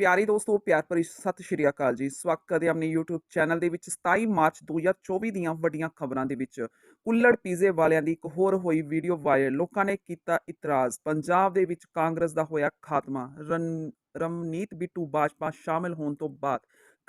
ਪਿਆਰੀ ਦੋਸਤੋ, ਪਿਆਰ ਭਰੀ ਸਤਿ ਸ਼੍ਰੀ ਅਕਾਲ ਜੀ। ਸਵਾਗਤ ਕਰਦੇ ਆਪਣੇ YouTube ਚੈਨਲ ਦੇ ਵਿੱਚ। 27 ਮਾਰਚ 2024 ਦੀਆਂ ਵੱਡੀਆਂ ਖਬਰਾਂ ਦੇ ਵਿੱਚ ਕੁੱਲੜ ਪੀਜ਼ੇ ਵਾਲਿਆਂ ਦੀ ਇੱਕ ਹੋਰ ਹੋਈ ਵੀਡੀਓ ਵਾਇਰਲ ਲੋਕਾਂ ਨੇ ਕੀਤਾ ਇਤਰਾਜ਼। ਪੰਜਾਬ ਦੇ ਵਿੱਚ ਕਾਂਗਰਸ ਦਾ ਹੋਇਆ ਖਾਤਮਾ। ਰਨ- ਰਮਨੀਤ ਬਿੱਟੂ ਬਾਜਪਾ ਸ਼ਾਮਿਲ ਹੋਣ ਤੋਂ ਬਾਅਦ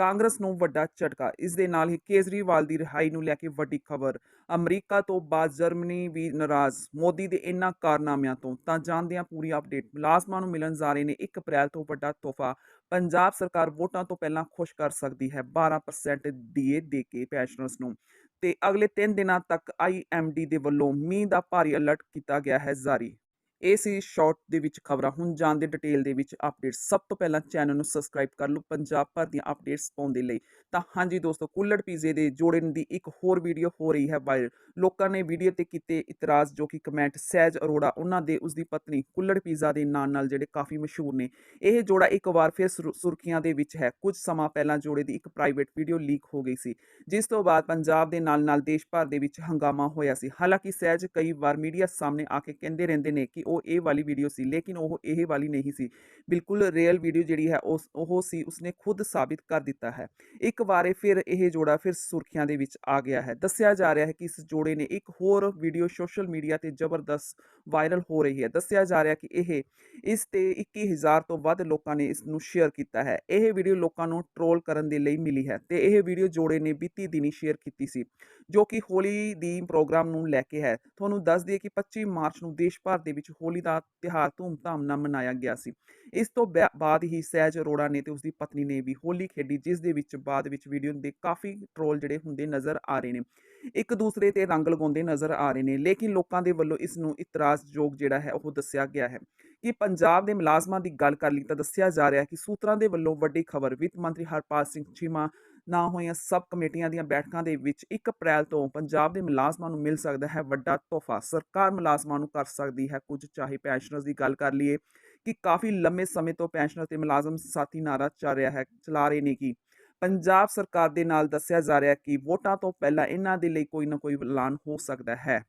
ਕਾਂਗਰਸ ਨੂੰ ਵੱਡਾ ਝਟਕਾ। ਇਸ ਦੇ ਨਾਲ ਹੀ ਕੇਜਰੀਵਾਲ ਦੀ ਰਿਹਾਈ ਨੂੰ ਲੈ ਕੇ ਵੱਡੀ ਖਬਰ। ਅਮਰੀਕਾ ਤੋਂ ਬਾਅਦ ਜਰਮਨੀ ਵੀ ਨਾਰਾਜ਼। ਮੋਦੀ ਦੇ ਇਨ੍ਹਾਂ ਕਾਰਨਾਮਿਆਂ ਤੋਂ ਤਾਂ ਜਾਣਦੇ ਹਾਂ ਪੂਰੀ ਅਪਡੇਟ। ਮੁਲਾਜ਼ਮਾਂ ਨੂੰ ਮਿਲਣ ਜਾ ਰਹੇ ਨੇ 1 ਅਪ੍ਰੈਲ ਤੋਂ ਵੱਡਾ ਤੋਹਫਾ। ਪੰਜਾਬ ਸਰਕਾਰ ਵੋਟਾਂ ਤੋਂ ਪਹਿਲਾਂ ਖੁਸ਼ ਕਰ ਸਕਦੀ ਹੈ 12% ਡੀਏ ਦੇ ਕੇ ਪੈਨਸ਼ਨਰਸ ਨੂੰ। ਤੇ ਅਗਲੇ 3 ਦਿਨਾਂ ਤੱਕ ਆਈਐਮਡੀ ਦੇ ਵੱਲੋਂ ਮੀਂਹ ਦਾ ਭਾਰੀ ਅਲਰਟ ਕੀਤਾ ਗਿਆ ਹੈ ਜਾਰੀ। ਇਹ ਸੀ ਸ਼ਾਰਟ ਦੇ ਵਿੱਚ ਖਬਰਾਂ। ਹੁਣ ਜਾਣਦੇ ਡਿਟੇਲ ਦੇ ਵਿੱਚ ਅਪਡੇਟ ਸਭ ਤੋਂ ਪਹਿਲਾਂ ਚੈਨਲ ਨੂੰ ਸਬਸਕ੍ਰਾਈਬ ਕਰ ਲਓ ਪੰਜਾਬ ਭਰ ਦੀਆਂ ਅਪਡੇਟਸ ਪਾਉਣ ਦੇ ਲਈ। ਤਾਂ ਹਾਂਜੀ ਦੋਸਤੋ, ਕੁੱਲੜ ਪੀਜ਼ੇ ਦੇ ਜੋੜੇ ਦੀ ਇੱਕ ਹੋਰ ਵੀਡੀਓ ਹੋ ਰਹੀ ਹੈ ਵਾਇਰਲ ਲੋਕਾਂ ਨੇ ਵੀਡੀਓ ਤੇ ਕੀਤੇ ਇਤਰਾਜ਼ ਜੋ ਕਿ ਕਮੈਂਟ ਸਹਿਜ ਅਰੋੜਾ, ਉਹਨਾਂ ਦੇ ਉਸਦੀ ਪਤਨੀ ਕੁੱਲੜ ਪੀਜ਼ਾ ਦੇ ਨਾਂ ਨਾਲ ਜਿਹੜੇ ਕਾਫੀ ਮਸ਼ਹੂਰ ਨੇ। ਇਹ ਜੋੜਾ ਇੱਕ ਵਾਰ ਫਿਰ ਸੁਰ- ਸੁਰਖੀਆਂ ਦੇ ਵਿੱਚ ਹੈ। ਕੁਝ ਸਮਾਂ ਪਹਿਲਾਂ ਜੋੜੇ ਦੀ ਇੱਕ ਪ੍ਰਾਈਵੇਟ ਵੀਡੀਓ ਲੀਕ ਹੋ ਗਈ ਸੀ। ਜਿਸ ਤੋਂ ਬਾਅਦ ਪੰਜਾਬ ਦੇ ਨਾਲ-ਨਾਲ ਦੇਸ਼ ਭਰ ਦੇ ਵਿੱਚ ਹੰਗਾਮਾ ਹੋਇਆ ਸੀ। ਹਾਲਾਂਕਿ ਸਹਿਜ ਕਈ ਵਾਰ ਮੀਡੀਆ ਸਾਹਮਣੇ ਆ ਕੇ ਕਹਿੰਦੇ ਰਹਿੰਦੇ ਨੇ ਕਿ ਉਹ ਇਹ ਵਾਲੀ ਵੀਡੀਓ ਸੀ, ਲੇਕਿਨ ਉਹ ਇਹ ਵਾਲੀ ਨਹੀਂ ਸੀ। ਬਿਲਕੁਲ ਰੀਅਲ ਵੀਡੀਓ ਜਿਹੜੀ ਹੈ, ਉਸ, ਉਹ ਸੀ, ਉਸਨੇ ਖੁਦ ਸਾਬਿਤ ਕਰ ਦਿੱਤਾ ਹੈ। ਇੱਕ ਵਾਰੇ ਫਿਰ ਇਹ ਜੋੜਾ ਫਿਰ ਸੁਰਖੀਆਂ ਦੇ ਵਿੱਚ ਆ ਗਿਆ ਹੈ। ਦੱਸਿਆ ਜਾ ਰਿਹਾ ਹੈ ਕਿ ਇਸ ਜੋੜੇ ਨੇ ਇੱਕ ਹੋਰ ਵੀਡੀਓ ਸੋਸ਼ਲ ਮੀਡੀਆ ਤੇ ਜ਼ਬਰਦਸਤ ਵਾਇਰਲ ਹੋ ਰਹੀ ਹੈ। ਦੱਸਿਆ ਜਾ ਰਿਹਾ ਕਿ ਇਹ, ਇਸ ਤੇ 21000 ਤੋਂ ਵੱਧ ਲੋਕਾਂ ਨੇ ਇਸ ਨੂੰ ਸ਼ੇਅਰ ਕੀਤਾ ਹੈ। ਇਹ ਵੀਡੀਓ ਲੋਕਾਂ ਨੂੰ ਟ੍ਰੋਲ ਕਰਨ ਦੇ ਲਈ ਮਿਲੀ ਹੈ ਤੇ ਇਹ ਵੀਡੀਓ ਜੋੜੇ ਨੇ ਬੀਤੀ ਦਿਨੀ ਸ਼ੇਅਰ ਕੀਤੀ ਸੀ, ਜੋ ਕਿ ਹੋਲੀ ਦੀ ਪ੍ਰੋਗਰਾਮ ਨੂੰ ਲੈ ਕੇ ਹੈ। ਤੁਹਾਨੂੰ ਦੱਸ ਦਈਏ ਕਿ 25 ਮਾਰਚ ਨੂੰ ਦੇਸ਼ ਭਰ ਦੇ ਵਿੱਚ ਹੋਲੀ ਦਾ ਤਿਉਹਾਰ ਧੂਮਧਾਮ ਨਾਲ ਮਨਾਇਆ ਗਿਆ ਸੀ। ਇਸ ਤੋਂ ਬਾਅਦ ਹੀ ਸਹਿਜ ਅਰੋੜਾ ਨੇ ਤੇ ਉਸਦੀ ਪਤਨੀ ਨੇ ਵੀ ਹੋਲੀ ਖੇਡੀ, ਜਿਸ ਦੇ ਵਿੱਚ ਬਾਅਦ ਵਿੱਚ ਵੀਡੀਓ ਦੇ ਕਾਫੀ ਟ੍ਰੋਲ ਜਿਹੜੇ ਹੁੰਦੇ ਨਜ਼ਰ ਆ ਰਹੇ ਨੇ। ਇੱਕ ਦੂਸਰੇ ਤੇ ਰੰਗ ਲਗਾਉਂਦੇ ਨਜ਼ਰ ਆ ਰਹੇ ਨੇ, ਲੇਕਿਨ ਲੋਕਾਂ ਦੇ ਵੱਲੋਂ ਇਸ ਨੂੰ ਇਤਰਾਜ਼ਯੋਗ ਜਿਹੜਾ ਹੈ, ਉਹ ਦੱਸਿਆ ਗਿਆ ਹੈ। ਕਿ ਪੰਜਾਬ ਦੇ ਮੁਲਾਜ਼ਮਾਂ ਦੀ ਗੱਲ ਕਰ ਲਈ ਤਾਂ ਦੱਸਿਆ ਜਾ ਰਿਹਾ ਕਿ ਸੂਤਰਾਂ ਦੇ ਵੱਲੋਂ ਵੱਡੀ ਖਬਰ, ਵਿੱਤ ਮੰਤਰੀ ਹਰਪਾਲ ਸਿੰਘ ਚੀਮਾ ਨਾ ਹੋਈਆਂ ਸਬ ਕਮੇਟੀਆਂ ਦੀਆਂ ਬੈਠਕਾਂ ਦੇ ਵਿੱਚ 1 ਅਪ੍ਰੈਲ ਤੋਂ ਪੰਜਾਬ ਦੇ ਮੁਲਾਜ਼ਮਾਂ ਨੂੰ ਮਿਲ ਸਕਦਾ ਹੈ ਵੱਡਾ ਤੋਹਫਾ। ਸਰਕਾਰ ਮੁਲਾਜ਼ਮਾਂ ਨੂੰ ਕਰ ਸਕਦੀ ਹੈ ਕੁਝ, ਚਾਹੇ ਪੈਨਸ਼ਨਰਸ ਦੀ ਗੱਲ ਕਰ ਲਈਏ ਕਿ ਕਾਫੀ ਲੰਮੇ ਸਮੇਂ ਤੋਂ ਪੈਨਸ਼ਨਰ ਤੇ ਮੁਲਾਜ਼ਮ ਸਾਥੀ ਨਾਰਾ ਚੱਲ ਰਿਹਾ ਹੈ, ਚਲਾ ਰਹੇ ਨੇ ਕਿ ਪੰਜਾਬ ਸਰਕਾਰ ਦੇ ਨਾਲ ਦੱਸਿਆ ਜਾ ਰਿਹਾ ਕਿ ਵੋਟਾਂ ਤੋਂ ਪਹਿਲਾਂ ਇਹਨਾਂ ਦੇ ਲਈ ਕੋਈ ਨਾ ਕੋਈ ਐਲਾਨ ਹੋ ਸਕਦਾ ਹੈ।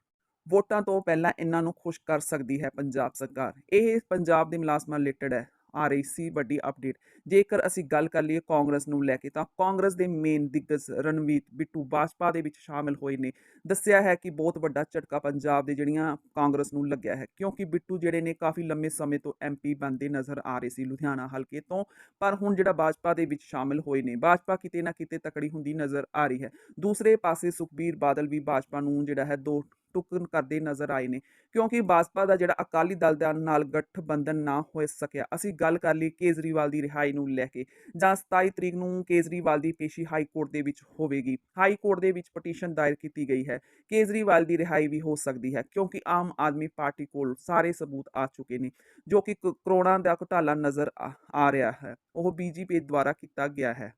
ਵੋਟਾਂ ਤੋਂ ਪਹਿਲਾਂ ਇਹਨਾਂ ਨੂੰ ਖੁਸ਼ ਕਰ ਸਕਦੀ ਹੈ ਪੰਜਾਬ ਸਰਕਾਰ। ਇਹ ਪੰਜਾਬ ਦੇ ਮੁਲਾਜ਼ਮਾਂ ਰਿਲੇਟਡ ਹੈ। ਆ ਰਹੀ ਸੀ ਵੱਡੀ ਅਪਡੇਟ ਜੇਕਰ ਅਸੀਂ ਗੱਲ ਕਰ ਲਈਏ ਕਾਂਗਰਸ ਨੂੰ ਲੈ ਕੇ, ਤਾਂ ਕਾਂਗਰਸ ਦੇ ਮੇਨ ਦਿੱਗਜ ਰਣਵੀਰ ਬਿੱਟੂ ਬਾਜਪਾ ਦੇ ਵਿੱਚ ਸ਼ਾਮਿਲ ਹੋਏ ਨੇ। ਦੱਸਿਆ ਹੈ ਕਿ ਬਹੁਤ ਵੱਡਾ ਝਟਕਾ ਪੰਜਾਬ ਦੇ ਜਿਹੜੀਆਂ ਕਾਂਗਰਸ ਨੂੰ ਲੱਗਿਆ ਹੈ, ਕਿਉਂਕਿ ਬਿੱਟੂ ਜਿਹੜੇ ਨੇ ਕਾਫੀ ਲੰਮੇ ਸਮੇਂ ਤੋਂ ਐਮਪੀ ਬਣਦੇ ਨਜ਼ਰ ਆ ਰਹੇ ਸੀ ਲੁਧਿਆਣਾ ਹਲਕੇ ਤੋਂ, ਪਰ ਹੁਣ ਜਿਹੜਾ ਬਾਜਪਾ ਦੇ ਵਿੱਚ ਸ਼ਾਮਿਲ ਹੋਏ ਨੇ ਬਾਜਪਾ ਕਿਤੇ ਨਾ ਕਿਤੇ ਤਕੜੀ ਹੁੰਦੀ ਨਜ਼ਰ ਆ ਰਹੀ ਹੈ। ਦੂਸਰੇ ਪਾਸੇ ਸੁਖਬੀਰ ਬਾਦਲ ਵੀ ਬਾਜਪਾ ਨੂੰ ਜਿਹੜਾ ਹੈ ਦੋ ਟੁਕਨ ਕਰਦੇ ਨਜ਼ਰ ਆਏ ਨੇ, ਕਿਉਂਕਿ ਬਾਜਪਾ ਦਾ ਜਿਹੜਾ ਅਕਾਲੀ ਦਲ ਦੇ ਨਾਲ ਗਠਬੰਧਨ ਨਾ ਹੋ ਸਕਿਆ। ਅਸੀਂ ਗੱਲ ਕਰ ਲਈ ਕੇਜਰੀਵਾਲ ਦੀ ਰਿਹਾਈ ਨੂੰ ਲੈ ਕੇ, ਜਾਂ 27 ਤਰੀਕ ਨੂੰ ਕੇਜਰੀਵਾਲ ਦੀ ਪੇਸ਼ੀ ਹਾਈ ਕੋਰਟ ਦੇ ਵਿੱਚ ਹੋਵੇਗੀ। ਹਾਈ ਕੋਰਟ ਦੇ ਵਿੱਚ ਪਟੀਸ਼ਨ ਦਾਇਰ ਕੀਤੀ ਗਈ ਹੈ। ਕੇਜਰੀਵਾਲ ਦੀ ਰਿਹਾਈ ਵੀ ਹੋ ਸਕਦੀ ਹੈ, ਕਿਉਂਕਿ ਆਮ ਆਦਮੀ ਪਾਰਟੀ ਕੋਲ ਸਾਰੇ ਸਬੂਤ ਆ ਚੁੱਕੇ ਨੇ, ਜੋ ਕਿ, ਕਰੋੜਾਂ ਦਾ ਘੁਟਾਲਾ ਨਜ਼ਰ ਆ- ਆ ਰਿਹਾ ਹੈ। ਉਹ ਬੀਜੇਪੀ ਦੁਆਰਾ ਕੀਤਾ ਗਿਆ ਹੈ।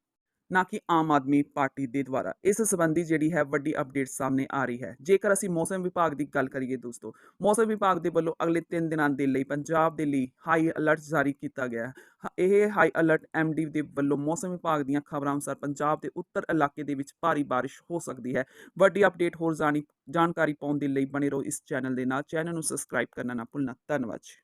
ਨਾ ਕਿ ਆਮ ਆਦਮੀ ਪਾਰਟੀ ਦੇ ਦੁਆਰਾ। ਇਸ ਸੰਬੰਧੀ ਜਿਹੜੀ ਹੈ ਵੱਡੀ ਅਪਡੇਟ ਸਾਹਮਣੇ ਆ ਰਹੀ ਹੈ। ਜੇਕਰ ਅਸੀਂ ਮੌਸਮ ਵਿਭਾਗ ਦੀ ਗੱਲ ਕਰੀਏ ਦੋਸਤੋ, ਮੌਸਮ ਵਿਭਾਗ ਦੇ ਵੱਲੋਂ ਅਗਲੇ 3 ਦਿਨਾਂ ਦੇ ਲਈ ਪੰਜਾਬ ਦੇ ਲਈ ਹਾਈ ਅਲਰਟ ਜਾਰੀ ਕੀਤਾ ਗਿਆ ਹੈ। ਇਹ ਹਾਈ ਅਲਰਟ ਐਮਡੀ ਦੇ ਵੱਲੋਂ ਮੌਸਮ ਵਿਭਾਗ ਦੀਆਂ ਖਬਰਾਂ ਅਨੁਸਾਰ ਪੰਜਾਬ ਦੇ ਉੱਤਰ ਇਲਾਕੇ ਦੇ ਵਿੱਚ ਭਾਰੀ ਬਾਰਿਸ਼ ਹੋ ਸਕਦੀ ਹੈ। ਵੱਡੀ ਅਪਡੇਟ ਹੋਰ ਜਾਣੀ, ਜਾਣਕਾਰੀ ਪਾਉਣ ਦੇ ਲਈ ਬਣੇ ਰਹੋ ਇਸ ਚੈਨਲ ਦੇ ਨਾਲ। ਚੈਨਲ ਨੂੰ ਸਬਸਕ੍ਰਾਈਬ ਕਰਨਾ ਨਾ ਭੁੱਲਣਾ। ਧੰਨਵਾਦ ਜੀ।